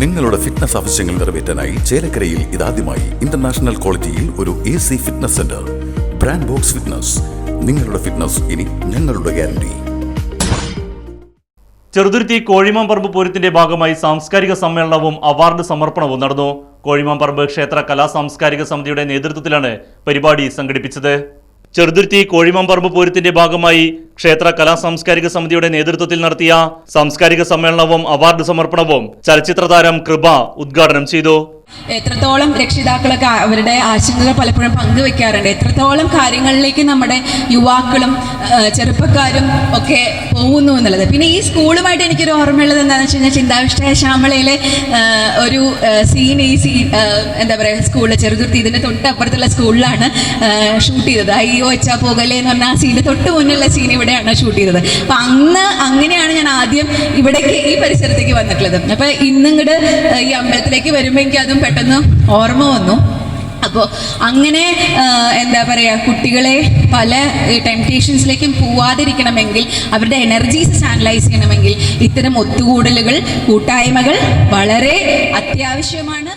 നിങ്ങളുടെ ഫിറ്റ്നസ് ആവശ്യങ്ങൾ നിറവേറ്റാനായി ചേലക്കരയിൽ ഇതാദ്യമായി ഇന്റർനാഷണൽ ക്വാളിറ്റിയിൽ ഒരു A C fitness centre brand box fitness നിങ്ങളുടെ ഫിറ്റ്നസ് ഇനി ഞങ്ങളുടെ ഗ്യാരണ്ടി ചെറുതുരുത്തി കോഴിമാമ്പറമ്പ് പൂരത്തിന്റെ ഭാഗമായി സാംസ്കാരിക സമ്മേളനവും അവാർഡ് സമർപ്പണവും നടന്നു. കോഴിമാമ്പറമ്പ് ക്ഷേത്ര കലാ സാംസ്കാരിക സമിതിയുടെ നേതൃത്വത്തിലാണ് പരിപാടി സംഘടിപ്പിച്ചത്. ചെറുതുരുത്തി കോഴിമമ്പറമ്പ് പൂരത്തിന്റെ ഭാഗമായി ക്ഷേത്ര കലാ സാംസ്കാരിക സമിതിയുടെ നേതൃത്വത്തിൽ നടത്തിയ സാംസ്കാരിക സമ്മേളനവും അവാർഡ് സമർപ്പണവും ചലച്ചിത്ര താരം കൃപ ഉദ്ഘാടനം ചെയ്തു. എത്രത്തോളം രക്ഷിതാക്കളൊക്കെ അവരുടെ ആശങ്കകൾ പലപ്പോഴും പങ്കുവെക്കാറുണ്ട്. എത്രത്തോളം കാര്യങ്ങളിലേക്ക് നമ്മുടെ യുവാക്കളും ചെറുപ്പക്കാരും ഒക്കെ പോകുന്നു എന്നുള്ളത്. പിന്നെ ഈ സ്കൂളുമായിട്ട് എനിക്കൊരു ഓർമ്മയുള്ളത് എന്താണെന്ന് വെച്ച് കഴിഞ്ഞാൽ ചിന്താവിഷ്ട ശ്യാമളയിലെ ഒരു സീൻ ഈ സീൻ എന്താ പറയുക സ്കൂളിൽ ചെറുതുർത്തി ഇതിന്റെ തൊട്ടപ്പുറത്തുള്ള സ്കൂളിലാണ് ഷൂട്ട് ചെയ്തത്. അയ്യോ വെച്ചാൽ പോകലേ എന്ന് പറഞ്ഞാൽ ആ സീന്റെ തൊട്ട് മുന്നിലുള്ള സീൻ ഇവിടെയാണ് ഷൂട്ട് ചെയ്തത്. അപ്പം അന്ന് അങ്ങനെയാണ് ഞാൻ ആദ്യം ഇവിടേക്ക് ഈ പരിസരത്തേക്ക് വന്നിട്ടുള്ളത്. അപ്പം ഇന്നിങ്ങോട്ട് ഈ അമ്പലത്തിലേക്ക് വരുമ്പോൾ എനിക്ക് അതും പെട്ടെന്ന് ഓർമ്മ വന്നു. അപ്പോൾ അങ്ങനെ എന്താ പറയുക കുട്ടികളെ പല ടെംപ്റ്റേഷൻസിലേക്കും പോവാതിരിക്കണമെങ്കിൽ അവരുടെ എനർജീസ് ചാനലൈസ് ചെയ്യണമെങ്കിൽ ഇത്തരം ഒത്തുകൂടലുകൾ കൂട്ടായ്മകൾ വളരെ അത്യാവശ്യമാണ്.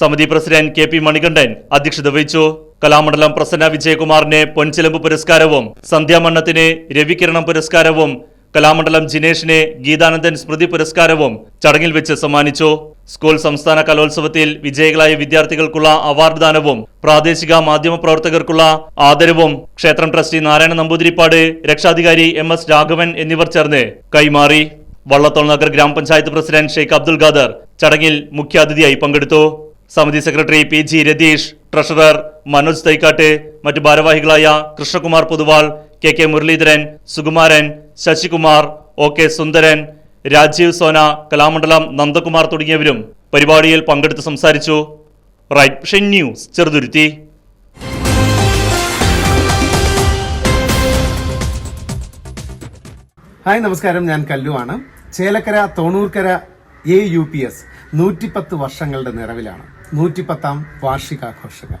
സമിതി പ്രസിഡന്റ് കെ പി മണികണ്ഠൻ അധ്യക്ഷത വഹിച്ചു. കലാമണ്ഡലം പ്രസന്ന വിജയകുമാറിനെ പൊൻചിലമ്പ് പുരസ്കാരവും സന്ധ്യാമണ്ണത്തിന് രവികിരണം പുരസ്കാരവും കലാമണ്ഡലം ജിനേഷിനെ ഗീതാനന്ദൻ സ്മൃതി പുരസ്കാരവും ചടങ്ങിൽ വെച്ച് സമ്മാനിച്ചു. സ്കൂൾ സംസ്ഥാന കലോത്സവത്തിൽ വിജയികളായ വിദ്യാർത്ഥികൾക്കുള്ള അവാർഡ് ദാനവും പ്രാദേശിക മാധ്യമപ്രവർത്തകർക്കുള്ള ആദരവും ക്ഷേത്രം ട്രസ്റ്റി നാരായണ നമ്പൂതിരിപ്പാട് രക്ഷാധികാരി എം എസ് രാഘവൻ എന്നിവർ ചേർന്ന് കൈമാറി. വള്ളത്തോൾ നഗർ ഗ്രാമപഞ്ചായത്ത് പ്രസിഡന്റ് ഷെയ്ഖ് അബ്ദുൾ ഖാദർ ചടങ്ങിൽ മുഖ്യാതിഥിയായി പങ്കെടുത്തു. സമിതി secretary P G Ratheesh treasurer Manoj Thaikkattu മറ്റ് ഭാരവാഹികളായ Krishnakumar Poduval K K Muraleedharan Sukumaran Sasikumar O K Sundaran Rajeev Sona Kalamandalam Nandakumar തുടങ്ങിയവരും പരിപാടിയിൽ പങ്കെടുത്ത് സംസാരിച്ചു. Right vision news Cheruthuruthy. Hi നമസ്കാരം. ഞാൻ കല്ലുവാണ് Chelakkara Thonurkara A U P S നൂറ്റിപ്പത്ത് വർഷങ്ങളുടെ നിറവിലാണ്. നൂറ്റിപ്പത്താം വാർഷികാഘോഷങ്ങൾ.